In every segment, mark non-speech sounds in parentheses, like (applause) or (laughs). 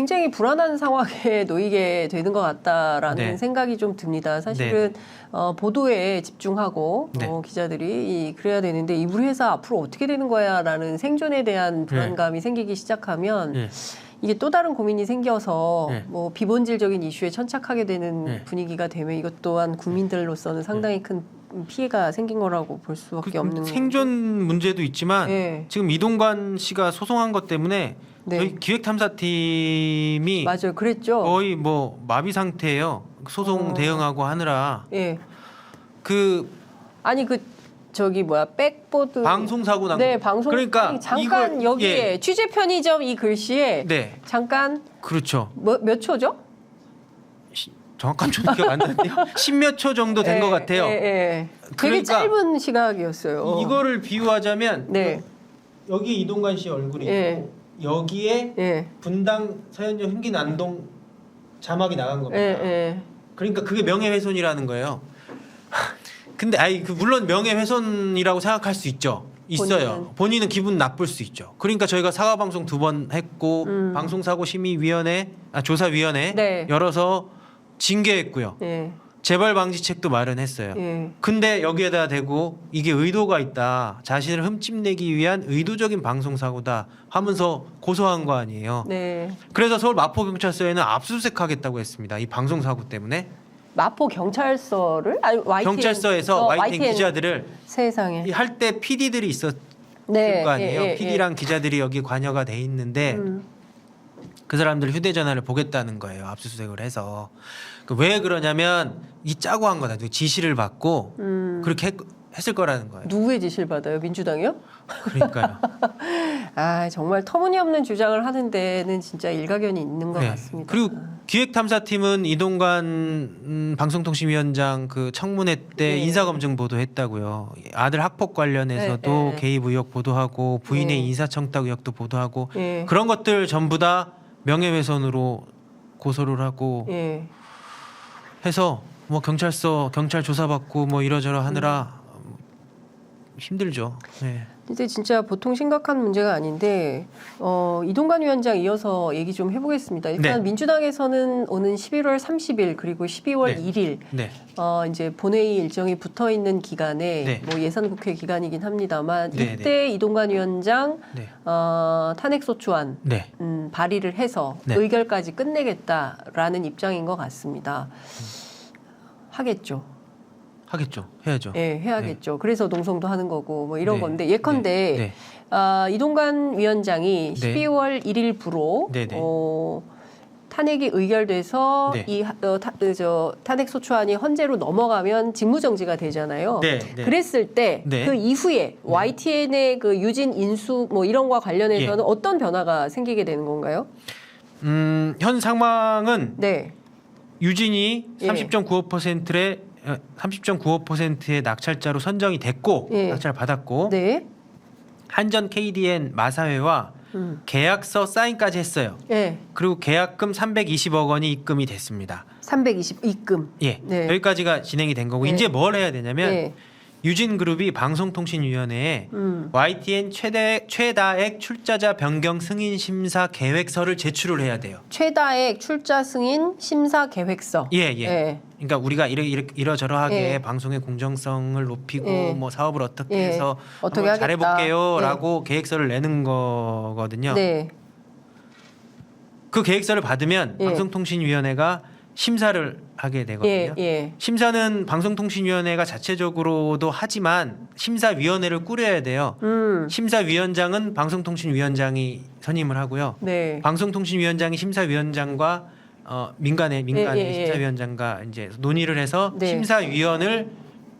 굉장히 불안한 상황에 (laughs) 놓이게 되는 것 같다라는 네. 생각이 좀 듭니다. 사실은 어, 보도에 집중하고 네. 어, 기자들이 이, 그래야 되는데 이 우리 회사 앞으로 어떻게 되는 거야라는 생존에 대한 불안감이 생기기 시작하면 네. 이게 또 다른 고민이 생겨서 네. 뭐 비본질적인 이슈에 천착하게 되는 네. 분위기가 되면 이것 또한 국민들로서는 상당히 큰 피해가 생긴 거라고 볼 수밖에 그 없는 생존 문제도 있지만 네. 지금 이동관 씨가 소송한 것 때문에 네. 저희 기획탐사팀이 맞아요. 그랬죠. 거의 뭐 마비 상태예요. 소송 어. 대응하고 하느라 예. 그 아니 그 저기 뭐야 백보드 방송 사고 난 네 거. 방송 그러니까 잠깐 이걸- 여기에 예. 취재 편의점 이 글씨에 네 잠깐 그렇죠. 뭐, 몇 초죠? 정확한 초 기억 안 나는데요. (laughs) 십몇 초 정도 된 것 예, 같아요. 예, 예. 되게 그러니까 짧은 시각이었어요. 이거를 비유하자면 네. 여기 이동관 씨 얼굴이 예. 있고 여기에 예. 분당 서현역 흉기 난동 자막이 나간 겁니다. 예, 예. 그러니까 그게 명예훼손이라는 거예요. (laughs) 근데 아이 그 물론 명예훼손이라고 생각할 수 있죠. 있어요. 본인은. 본인은 기분 나쁠 수 있죠. 그러니까 저희가 사과 방송 두 번 했고 음. 방송사고 심의위원회 아 조사위원회 네. 열어서 징계했고요. 예. 재발 방지책도 마련했어요. 예. 근데 여기에다 대고 이게 의도가 있다. 자신을 흠집내기 위한 의도적인 방송 사고다 하면서 고소한 거 아니에요. 네. 그래서 서울 마포 경찰서에는 압수수색하겠다고 했습니다. 이 방송 사고 때문에 마포 경찰서를 아니 YTN 경찰서에서 어, YTN, 기자들을 세상에. 할 때 PD들이 있었을 네. 거 아니에요. 예, 예, PD랑 기자들이 여기 관여가 돼 있는데 음. 그 사람들 휴대전화를 보겠다는 거예요. 압수수색을 해서 그 왜 그러냐면 이 짜고 한 거다. 지시를 받고 음. 그렇게 했, 했을 거라는 거예요. 누구의 지시를 받아요? 민주당이요? 그러니까요. (laughs) 아 정말 터무니없는 주장을 하는 데는 진짜 일가견이 있는 것 네. 같습니다. 그리고 기획탐사팀은 이동관 음, 방송통신위원장 그 청문회 때 네. 인사검증 보도했다고요. 아들 학폭 관련해서도 네, 네. 개입 의혹 보도하고 부인의 네. 인사청탁 의혹도 보도하고 예. 그런 것들 전부 다 명예훼손으로 고소를 하고 예. 해서 뭐 경찰서 경찰 조사받고 뭐 이러저러 하느라 음. 힘들죠. 네. 근데 진짜 보통 심각한 문제가 아닌데 어, 이동관 위원장 이어서 얘기 좀 해보겠습니다. 일단 네. 민주당에서는 오는 11월 30일 그리고 12월 네. 1일 네. 어, 이제 본회의 일정이 붙어 있는 기간에 네. 뭐 예산국회 기간이긴 합니다만 네, 이때 이동관 위원장 네. 어, 탄핵소추안 네. 음, 발의를 해서 네. 의결까지 끝내겠다라는 입장인 것 같습니다. 하겠죠. 하겠죠. 해야죠. 예, 해야겠죠. 그래서 농성도 하는 거고 뭐 이런 네. 건데 예컨대 네. 네. 아, 이동관 위원장이 네. 12월 1일 부로 네, 네. 어, 탄핵이 의결돼서 네. 이 하- 어, 타, 어, 저, 탄핵 소추안이 헌재로 넘어가면 직무정지가 되잖아요. 네. 네. 그랬을 때 그 네. 이후에 YTN의 그 유진 인수 뭐 이런 거와 관련해서는 예. 어떤 변화가 생기게 되는 건가요? 음, 현 상황은 네. 유진이 예. 30.95%의 30.95%의 낙찰자로 선정이 됐고 예. 낙찰 받았고 네. 한전 KDN 마사회와 음. 계약서 사인까지 했어요. 예. 그리고 계약금 320억 원이 입금이 됐습니다. 320 입금. 예, 네. 여기까지가 진행이 된 거고 네. 이제 뭘 해야 되냐면 네. 유진그룹이 방송통신위원회에 음. YTN 최대 최다액 출자자 변경 승인 심사 계획서를 제출을 해야 돼요. 최다액 출자 승인 심사 계획서. 예, 예. 그러니까 우리가 이러, 이러, 이러저러하게 예. 방송의 공정성을 높이고 예. 뭐 사업을 어떻게 예. 해서 어떻게 한번. 잘해볼게요라고 계획서를 내는 거거든요. 네. 그 계획서를 받으면 예. 방송통신위원회가 심사를 하게 되거든요. 예, 예. 심사는 방송통신위원회가 자체적으로도 하지만 심사위원회를 꾸려야 돼요. 음. 심사위원장은 방송통신위원장이 선임을 하고요. 네. 방송통신위원장이 심사위원장과 어, 민간의 민간의 예, 예, 예. 심사위원장과 이제 논의를 해서 네. 심사위원을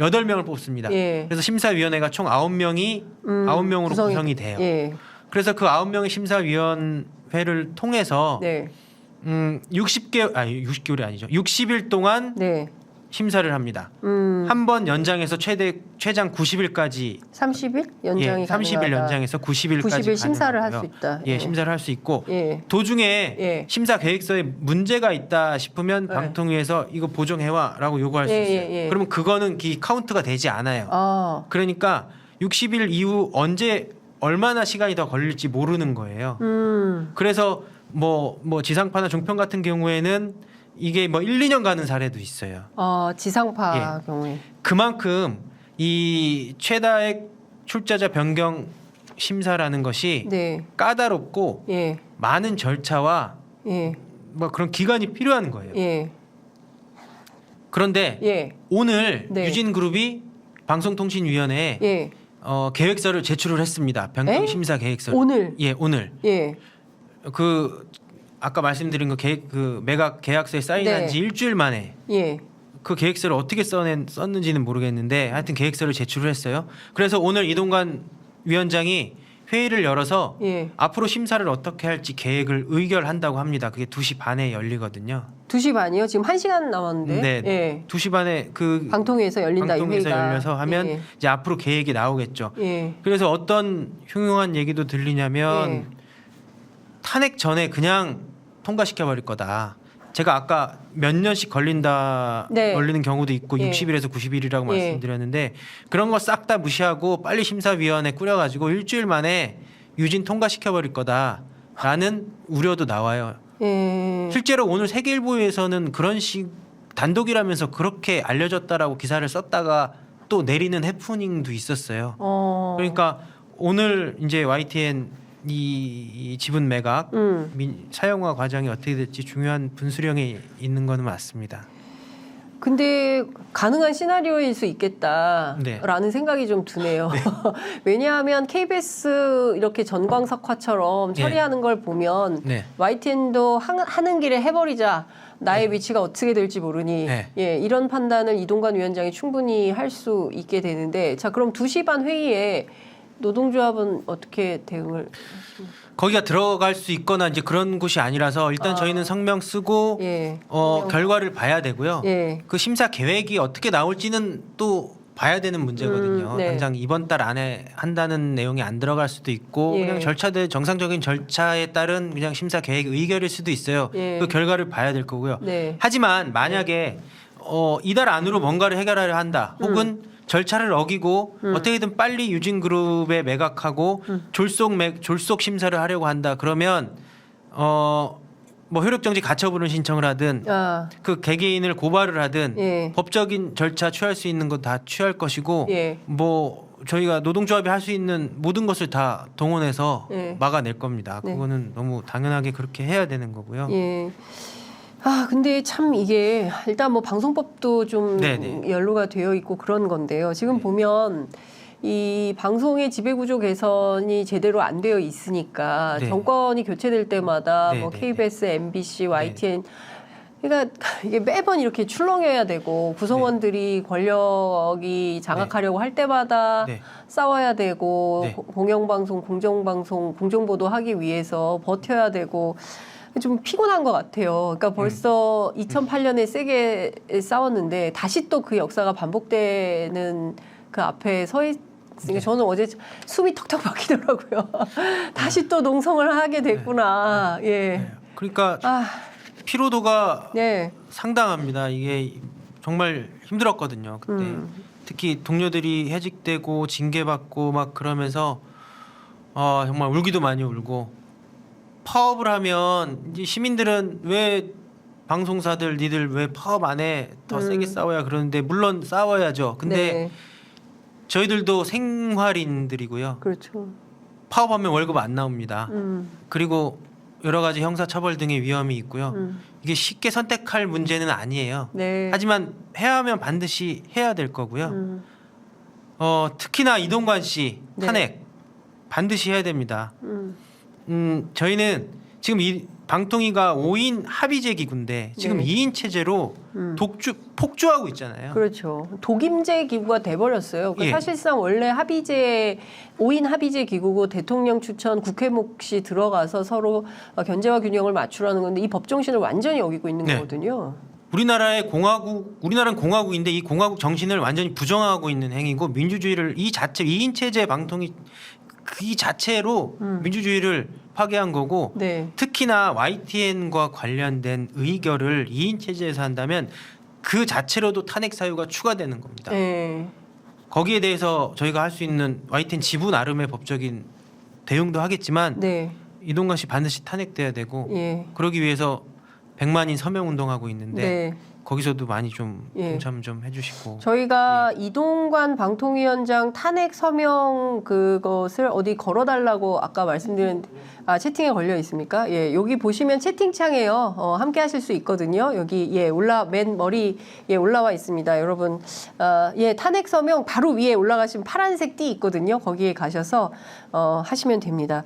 여덟 명을 뽑습니다. 예. 그래서 심사위원회가 총 아홉 명이 음, 아홉 명으로 구성이- 구성이 돼요. 예. 그래서 그 아홉 명의 심사위원회를 통해서 네. 음 60개월 아니 60개월이 아니죠. 60일 동안 네. 심사를 합니다. 음. 한 번 연장해서 최대 최장 90일까지 30일 연장이 예, 30일 가능하다. 연장해서 90일까지 90일 심사를 할 수 있다. 예, 심사를 할 수 있고 예. 도중에 예. 심사 계획서에 문제가 있다 싶으면 네. 방통위에서 이거 보정해와라고 요구할 수 예, 있어요. 예, 예. 그러면 그거는 기 카운트가 되지 않아요. 아. 그러니까 60일 이후 언제 얼마나 시간이 더 걸릴지 모르는 거예요. 음. 그래서 뭐 뭐 지상파나 종편 같은 경우에는 이게 뭐 1, 2년 가는 사례도 있어요. 어, 지상파 예. 경우에. 그만큼 이 최다액 출자자 변경 심사라는 것이 네. 까다롭고 예. 많은 절차와 예. 뭐 그런 기간이 필요한 거예요. 예. 그런데 예. 오늘 네. 유진그룹이 방송통신위원회에 예. 어, 계획서를 제출을 했습니다. 변경 에? 심사 계획서. 오늘 예, 오늘 예. 그 아까 말씀드린 그 계획 그 매각 계약서에 사인한 네. 지 일주일 만에 예. 그 계획서를 어떻게 써낸 썼는지는 모르겠는데 하여튼 계획서를 제출을 했어요. 그래서 오늘 이동관 위원장이 회의를 열어서 예. 앞으로 심사를 어떻게 할지 계획을 의결한다고 합니다. 그게 2시 반에 열리거든요. 2시 반이요? 지금 1시간 남았는데. 네. 예. 2시 반에 그 방통위에서 열린다 이 방통에서 회의가. 열려서 하면 예. 이제 앞으로 계획이 나오겠죠. 예. 그래서 어떤 흉흉한 얘기도 들리냐면 예. 탄핵 전에 그냥 통과시켜 버릴 거다. 제가 아까 몇 년씩 걸린다 네. 걸리는 경우도 있고 예. 60일에서 90일이라고 예. 말씀드렸는데 그런 거 싹 다 무시하고 빨리 심사위원회 꾸려 가지고 일주일 만에 유진 통과시켜 버릴 거다라는 우려도 나와요. 예. 실제로 오늘 세계일보에서는 그런 식 단독이라면서 그렇게 알려졌다라고 기사를 썼다가 또 내리는 해프닝도 있었어요. 어. 그러니까 오늘 이제 YTN 이, 이 지분 매각 음. 민, 사용화 과정이 어떻게 될지 중요한 분수령에 있는 거는 맞습니다. 근데 가능한 시나리오일 수 있겠다라는 네. 생각이 좀 드네요. (laughs) 왜냐하면 KBS 이렇게 전광석화처럼 네. 처리하는 걸 보면 네. YTN도 하는 길에 해버리자 나의 위치가 어떻게 될지 모르니 네. 예, 이런 판단을 이동관 위원장이 충분히 할 수 있게 되는데 자 그럼 2시 반 회의에 노동조합은 어떻게 대응을 거기가 들어갈 수 있거나 이제 그런 곳이 아니라서 일단 아. 저희는 성명 쓰고 예. 어, 결과를 봐야 되고요. 예. 그 심사 계획이 어떻게 나올지는 또 봐야 되는 문제거든요. 음, 네. 당장 이번 달 안에 한다는 내용이 안 들어갈 수도 있고 예. 그냥 절차들 정상적인 절차에 따른 그냥 심사 계획 의결일 수도 있어요. 예. 그 결과를 봐야 될 거고요. 네. 하지만 만약에 어, 이달 안으로 뭔가를 해결하려 한다. 혹은 절차를 어기고 음. 어떻게든 빨리 유진 그룹에 매각하고 음. 졸속 매, 졸속 심사를 하려고 한다. 그러면 어, 뭐 효력정지 가처분을 신청을 하든 아, 그 개개인을 고발을 하든 예. 법적인 절차 취할 수 있는 건 다 취할 것이고 예. 뭐 저희가 노동조합이 할 수 있는 모든 것을 다 동원해서 예. 막아낼 겁니다. 네. 그거는 너무 당연하게 그렇게 해야 되는 거고요. 예. 아, 근데 참 이게 일단 뭐 방송법도 좀 네네. 연루가 되어 있고 그런 건데요. 지금 네. 보면 이 방송의 지배구조 개선이 제대로 안 되어 있으니까 네. 정권이 교체될 때마다 네, 뭐 네, KBS, MBC, YTN 그러니까 (laughs) 이게 매번 이렇게 출렁여야 되고 구성원들이 권력이 장악하려고 할 때마다 네. 싸워야 되고 네. 고- 공영방송, 공정방송, 공정보도 하기 위해서 버텨야 되고 좀 피곤한 것 같아요. 그러니까 벌써 2008년에 세게 싸웠는데 다시 또 그 역사가 반복되는 그 앞에 서 있. 으니까 저는 어제 숨이 턱턱 막히더라고요. (laughs) 다시 또 농성을 하게 됐구나. 예. 네. 그러니까 아, 피로도가 네. 상당합니다. 이게 정말 힘들었거든요. 그때 음. 특히 동료들이 해직되고 징계받고 막 그러면서 어, 정말 울기도 많이 울고 파업을 하면 이제 시민들은 왜 방송사들 니들 왜 파업 안 해? 더 음. 세게 싸워야 그러는데 물론 싸워야죠. 근데 네. 저희들도 생활인들이고요. 그렇죠. 파업하면 월급 안 나옵니다. 음. 그리고 여러 가지 형사 처벌 등의 위험이 있고요. 음. 이게 쉽게 선택할 문제는 아니에요. 네. 하지만 해야 하면 반드시 해야 될 거고요. 음. 어, 특히나 이동관 씨 네. 탄핵 반드시 해야 됩니다. 음. 음, 저희는 지금 이 방통위가 5인 합의제 기구인데 지금 네. 2인 체제로 음. 독주 폭주하고 있잖아요. 그렇죠. 독임제 기구가 돼버렸어요. 그러니까 예. 사실상 원래 합의제 5인 합의제 기구고 대통령 추천 국회 몫이 들어가서 서로 어, 견제와 균형을 맞추라는 건데 이 법 정신을 완전히 어기고 있는 네. 거거든요. 우리나라의 공화국 우리나라는 공화국인데 이 공화국 정신을 완전히 부정하고 있는 행위고 민주주의를 이 자체 2인 체제 방통위 그 자체로 음. 민주주의를 파괴한 거고 네. 특히나 YTN과 관련된 의결을 2인 체제에서 한다면 그 자체로도 탄핵 사유가 추가되는 겁니다. 네. 거기에 대해서 저희가 할 수 있는 YTN 지분 나름의 법적인 대응도 하겠지만 네. 이동관 씨 반드시 탄핵돼야 되고 예. 그러기 위해서 100만인 서명 운동하고 있는데 네. 거기서도 많이 좀 예. 동참 좀 해주시고 저희가 예. 이동관 방통위원장 탄핵 서명 그것을 어디 걸어달라고 아까 말씀드린 아 채팅에 걸려 있습니까? 예, 여기 보시면 채팅창에요. 어, 함께 하실 수 있거든요. 여기 예 올라 맨 머리 예 올라와 있습니다. 여러분 어, 예 탄핵 서명 바로 위에 올라가시면 파란색 띠 있거든요. 거기에 가셔서 어, 하시면 됩니다.